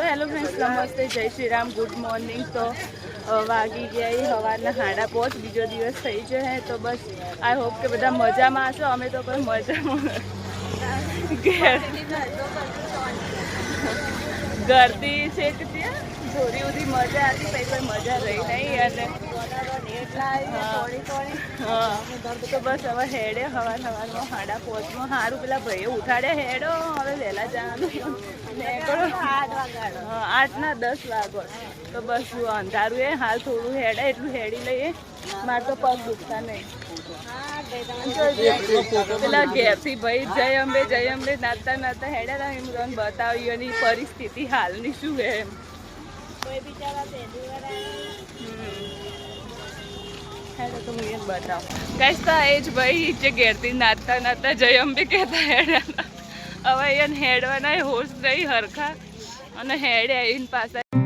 So hello friends નમસ્તે, જય Shri Ram good morning તો વાગી ગયા સવારના હાડા પહોંચ બીજો દિવસ થઈ જશે તો બસ આઈ હોપ કે બધા મજામાં હશો. અમે તો કોઈ મજામાં. ગરદી છે કે ત્યાં જોરી ઉધી મજા હતી પછી કોઈ મજા રહી નહીં. અને હા તો બસ હવે હેડે હવાર હવારમાં હાડા પાંચમાં. સારું પેલા ભાઈએ ઉઠાડે હેડો હવે વહેલા જવાનું. આઠના દસ વાગો. તો બસ અંધારું એ હાલ થોડું હેડે એટલું હેડી લઈએ. મારે તો પગ દુખતા નહીં. પેલા ઘેરથી ભાઈ જય અંબે જય અંબે નાતા નાતા હેડ્યા એમ તમને બતાવ્યું એની પરિસ્થિતિ હાલની શું એમ. હેડો એ જ ભાઈ, જે ઘેરથી નાચતા નાચતા જય અંબે કહેતા હેડ્યા હવે એને હેડવાના હોશ નહીં હરખા. અને હેડે આવીને પાછા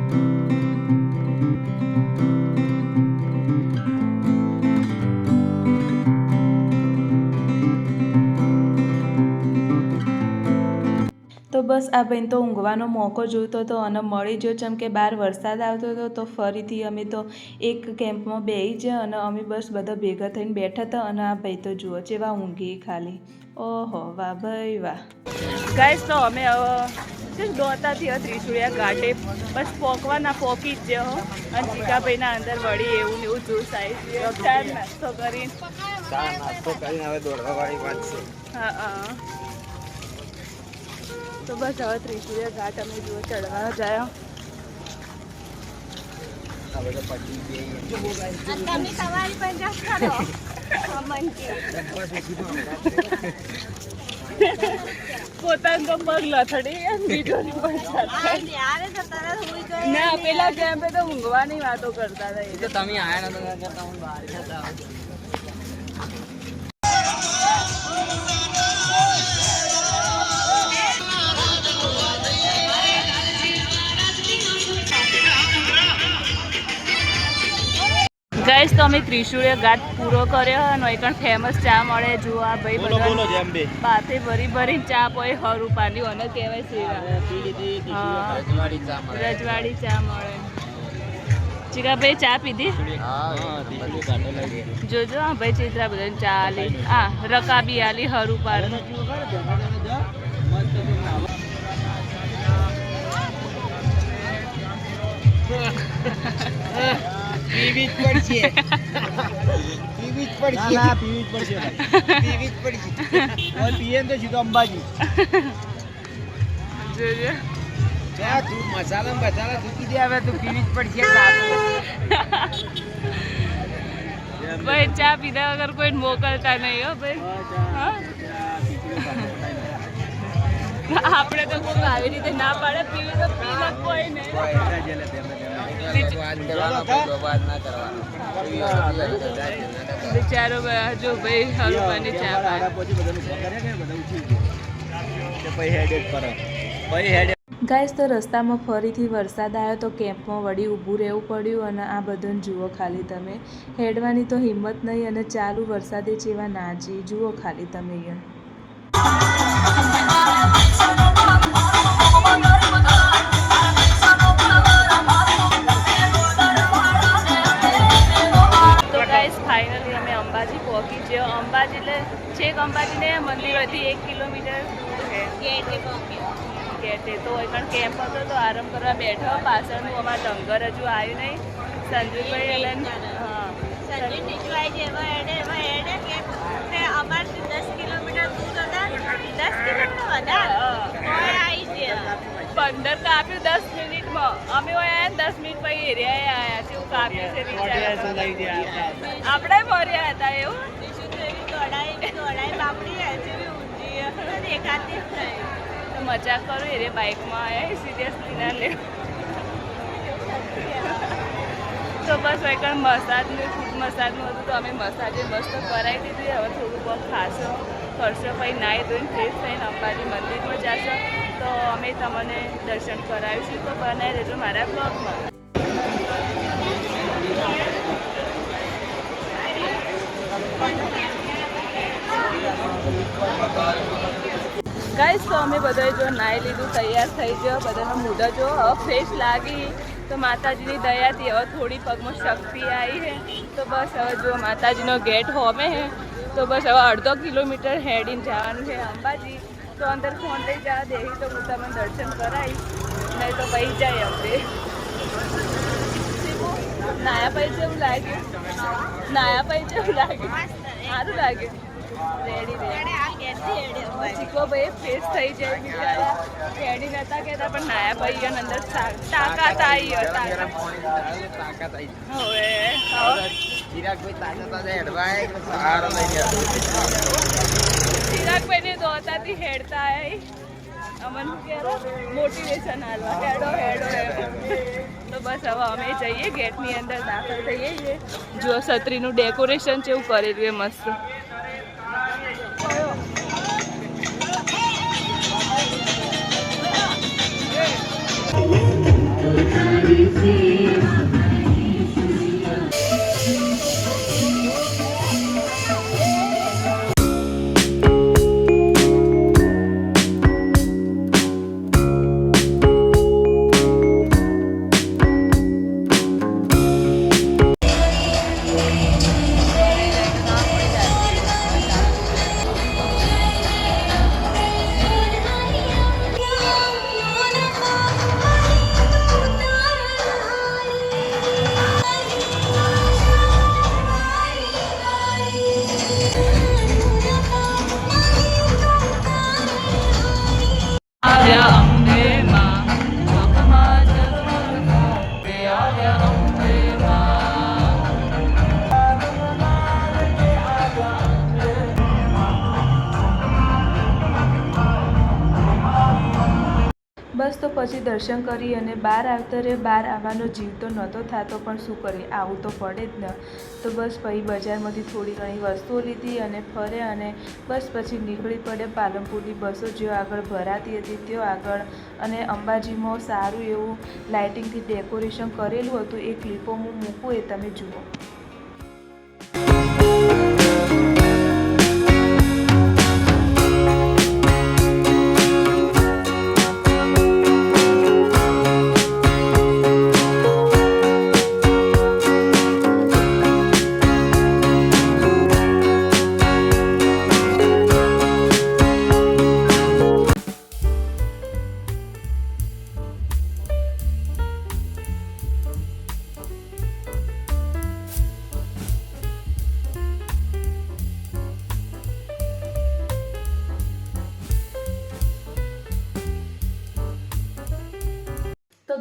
બસ આ બેન તો ઊંઘવાનો મોકો જોઈતો હતો અને મળી ગયો જેમ કે બહાર વરસાદ આવતો હતો તો ફરીથી અમે તો એક કેમ્પમાં બેસી જ અને અમે બસ બધા ભેગા થઈને બેઠા હતા અને આ ભાઈ તો જુઓ જેવા ઊંઘી ખાલી. ઓહો વાહ ભાઈ વાહ. ગાઈસ તો અમે હવે દોતાથી ત્રિશુળિયા ઘાટે બસ પોકવાના પોકી જ જે હો. અને જીગાભાઈના અંદર વળી એવું એવું ગયો. ચાર નાસ્તો કરીને. નાસ્તો કરીને હવે દોડવા વાળી વાત છે. હા હા. તો બસ હવે ત્રિશુળિયા ઘાટ અમે જુઓ ચડવા જાય. હવે તો પતી ગઈ તમે સવારી પર જા કરો અમનજી પોતાનો પગ લથડી ને પેલા કેમ્પે તો ઊંઘવાની વાતો કરતા હતા એ. તમે આયા નતા કરતા હું બહાર જતા ગાઈસ તો અમે ત્રિશુળે ઘાટ પૂરો કર્યો અને એ પણ ફેમસ ચા મળે જો આ ભાઈ બધા પાથે ભરી ભરી ચા પોય હરું પાડ્યું અને કહેવાય છે રજવાડી ચા મળે રજવાડી ચા મળે ચીકાભાઈ ચા પીધી બધું જોજો હા ભાઈ ચિત્રા બધાને ચા આલી હા રકાબી આલી હરું પાડ પીવી જ પડશે. પીવી જ પડશે. ના પીવી જ પડશે પીવી જ પડશે. ઓર પીએ તો સીધો અંબાજી. જોજો. ત્યાં તું મસાલા મસાલા ચૂકી દે હવે તું પીવી જ પડશે ભાઈ ચા પીધા વગર કોઈ મોકલતા નહીં હો ભાઈ. આપણે તો કોઈ આવી રીતે ના પાડે પીવી તો પીવા કોઈ નહીં. બિચારો હજુ ભાઈ હલવાની ચા પાડે ગાઈસ તો રસ્તામાં ફરીથી વરસાદ આવ્યો તો કેમ્પમાં વળી ઊભું રહેવું પડ્યું અને આ બધાને જુઓ ખાલી તમે. હેડવાની તો હિંમત નહીં અને ચાલુ વરસાદે જેવા નાચી જુઓ ખાલી તમે અહીંયા. આરામ કરવા બેઠો પાછળનું અમારું ડંગર હજુ આવ્યું નહીં. સંજુભાઈ અમારથી દસ કિલોમીટર દૂર હતા. દસ કિલોમીટર વધારે. પંદર કાપ્યું દસ મિનિટમાં. અમે હોય આયા દસ મિનિટ પછી એરિયા આયા છે એવું કાપ્યું છે. આપણે ફર્યા હતા એવું? બીજું તો એવી દોડાઈ દોડાઈ બાપડી જેવી ઊંચી દેખાતી જ નહીં તો મજાક કરું એ બાઇકમાં આવ્યા સિરિયસલી ના લે તો બસ હોય કણ મસાજનું ખૂબ મસાજનું હતું તો અમે મસાજે મસ્ત કરાવી દીધી. હવે થોડું બહુ ખાશો, કરશો પછી નાહી ધોઈને ફ્રેશ થઈને અંબાજી મંદિરમાં જશો. તો અમે તમને દર્શન કરાવીશું. તો બનાવી દેજો મારા બ્લોગમાં ગાઈસ તો અમે બધાએ જો નાહી લીધું, તૈયાર થઈ ગયો. બધાનો મોઢા જો ફ્રેશ લાગી. તો માતાજીની દયાથી હવે થોડી પગમાં શક્તિ આવી છે. તો બસ હવે જો માતાજીનો ગેટ હોમે છે. તો બસ હવે અડધો કિલોમીટર હેડીને જવાનું છે અંબાજી. તો અંદર ફોન લઈ જવા દેવી તો હું તમને દર્શન કરાવીશ. નહીં તો પહી જાય આપણે. નાયા પૈ જેવું લાગ્યું? નાયા પૈ જેવું લાગ્યું? સારું લાગ્યું. રેડી રેડી આ કેસી એડે હોય ચીકો ભાઈ ફેસ થઈ જાય બિચારા. કેડી નતા કહેતા, પણ નાયા ભાઈ અને અંદર તાકાત આવી તાકાત. આવી હવે ચિરાગભાઈ ચિરાગભાઈને દોતાથી હેડતા આવી અમન મોટિવેશન હાલવા તો બસ હવે અમે જઈએ, ગેટની અંદર દાખલ થઈએ. જો છત્રીનું ડેકોરેશન એવું કરેલું એ મસ્ત. આવ્યા પછી દર્શન કરી અને બહાર આવતા રે બહાર આવવાનો જીવ તો નહોતો થતો, પણ શું કરીએ? આવું તો પડે જ ને. તો બસ પછી બજારમાંથી થોડી ઘણી વસ્તુઓ લીધી અને ફરે અને બસ પછી નીકળી પડે પાલનપુરની બસો જ્યાં આગળ ભરાતી હતી ત્યાં આગળ અને અંબાજીમાં સારું એવું લાઇટિંગથી ડેકોરેશન કરેલું હતું. એ ક્લિપો હું મૂકું એ તમે જુઓ.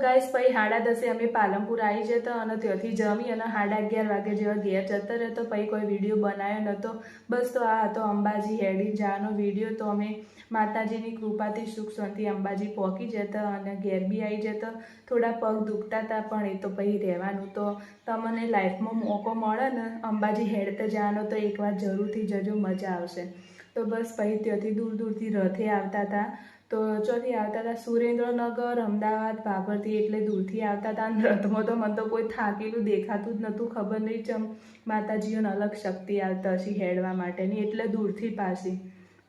ગાઈસ, પછી સાડા દસે અમે પાલનપુર આવી જતા અને ત્યાંથી જમી અને સાડા અગિયાર વાગે જેવા ઘેર જતા રહેતો, પછી કોઈ વીડિયો બનાવ્યો નહોતો બસ તો આ હતો અંબાજી હેડી જવાનો વીડિયો. તો અમે માતાજીની કૃપાથી, સુખ શાંતિ અંબાજી પહોંચી જતા અને ઘેર બી આવી જતા. થોડા પગ દુખતા હતા પણ એ તો પછી રહેવાનું. તો તમને લાઈફમાં મોકો મળે ને અંબાજી હેડતા જવાનો, તો એકવાર જરૂરથી જજો, મજા આવશે. તો બસ પછી ત્યાંથી દૂર દૂરથી રથે આવતા હતા તો ચોથી આવતા હતા સુરેન્દ્રનગર, અમદાવાદ ભાભરથી એટલે દૂરથી આવતા હતા. રથમાં તો મને તો કોઈ થાકેલું દેખાતું જ નહોતું, ખબર નહીં ચમ માતાજીઓને અલગ શક્તિ આવતા હશે હેડવા માટેની, એટલે દૂરથી પાછી.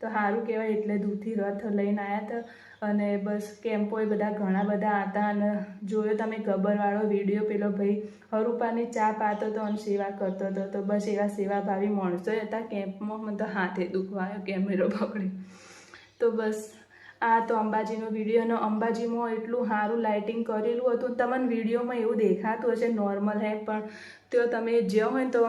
તો સારું કહેવાય, એટલે દૂરથી રથ લઈને આવ્યા હતા. અને બસ કેમ્પોએ બધા ઘણા બધા હતા. અને જોયો તમે ગબરવાળો વીડિયો પેલો ભાઈ, હરુપાની ચા પાતો હતો અને સેવા કરતો હતો. તો બસ એવા સેવાભાવી માણસો હતા કેમ્પમાં. મને તો હાથે દુખવાયો કેમેરો પકડી. તો બસ આ તો અંબાજીનો વીડિયો અને અંબાજીમાં એટલું સારું લાઇટિંગ કરેલું હતું. તમને વિડીયોમાં એવું દેખાતું હશે નોર્મલ હે, પણ તો તમે જ્યાં હોય તો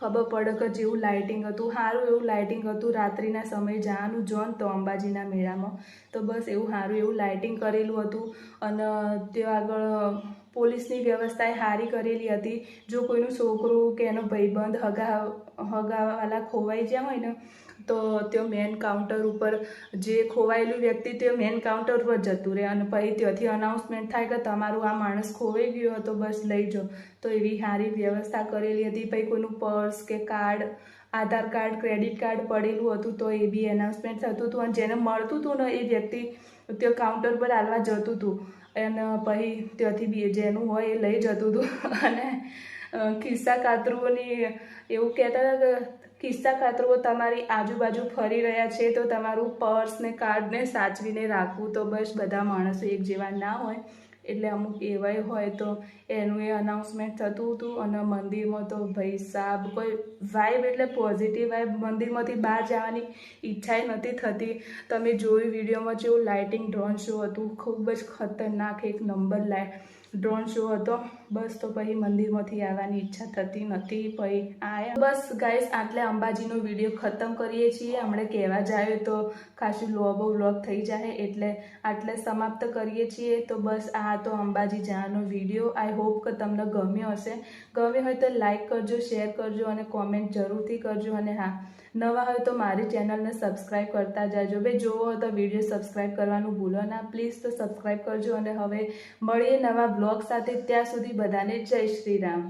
ખબર પડે કે જેવું લાઇટિંગ હતું. સારું એવું લાઇટિંગ હતું રાત્રિના સમયે જવાનું જોન તો અંબાજીના મેળામાં. તો બસ એવું સારું એવું લાઇટિંગ કરેલું હતું. અને ત્યાં આગળ પોલીસની વ્યવસ્થા એ સારી કરેલી હતી. જો કોઈનું છોકરું કે એનો ભાઈબંધ હગા હગાવાલા ખોવાઈ ગયા હોય ને તો તે મેન કાઉન્ટર ઉપર જે ખોવાયેલું વ્યક્તિ તે મેન કાઉન્ટર પર જતું રહે અને પછી ત્યાંથી અનાઉન્સમેન્ટ થાય કે તમારું આ માણસ ખોવાઈ ગયો હતો બસ લઈ જાઓ. તો એવી સારી વ્યવસ્થા કરેલી હતી. પછી કોઈનું પર્સ કે card, Aadhaar card credit card પડેલું હતું તો એ બી એનાઉન્સમેન્ટ થતું હતું અને જેને મળતું હતું ને એ વ્યક્તિ તે કાઉન્ટર પર હાલવા જતું હતું. અને પછી ત્યાંથી બી જેનું હોય એ લઈ જતું હતું. અને ખિસ્સા કાતરુઓની એવું કહેતા હતા કે કિસ્સા કાતરો તમારી આજુબાજુ ફરી રહ્યા છે, તો તમારું પર્સ ને કાર્ડને સાચવીને રાખવું તો બસ બધા માણસો એક જેવા ના હોય. એટલે અમુક એવાય હોય તો એનું એ અનાઉન્સમેન્ટ થતું હતું અને મંદિરમાં તો ભાઈ સાબ કોઈ વાઇબ એટલે પોઝિટિવ વાઇબ મંદિરમાંથી બહાર જવાની ઈચ્છા નથી થતી. તમે જોયું વિડીયોમાં જેવું લાઇટિંગ ડ્રોન શો હતું, ખૂબ જ ખતરનાક એક નંબર લાય ડ્રોન શો હતો? બસ તો પછી મંદિરમાંથી આવવાની ઈચ્છા થતી નથી. પછી આયા. બસ ગાઈસ આટલે અંબાજીનો વીડિયો ખતમ કરીએ છીએ. હમણાં કહેવા જાય તો ખાસું લોબો વ્લોગ થઈ જાય એટલે આટલે સમાપ્ત કરીએ છીએ. તો બસ આ તો અંબાજી જવાનો વીડિયો આઈ હોપ કે તમને ગમ્યો હશે. ગમ્યો હોય તો લાઈક કરજો શેર કરજો અને કોમેન્ટ જરૂરથી કરજો. અને હા નવા હોય તો મારી ચેનલને સબસ્ક્રાઈબ કરતા જાજો. બે જોવો તો વીડિયો સબસ્ક્રાઈબ કરવાનું ભૂલો ના. પ્લીઝ તો સબસ્ક્રાઈબ કરજો અને હવે મળીએ નવા બ્લોગ સાથે. ત્યાં સુધી બધાને જય શ્રી રામ.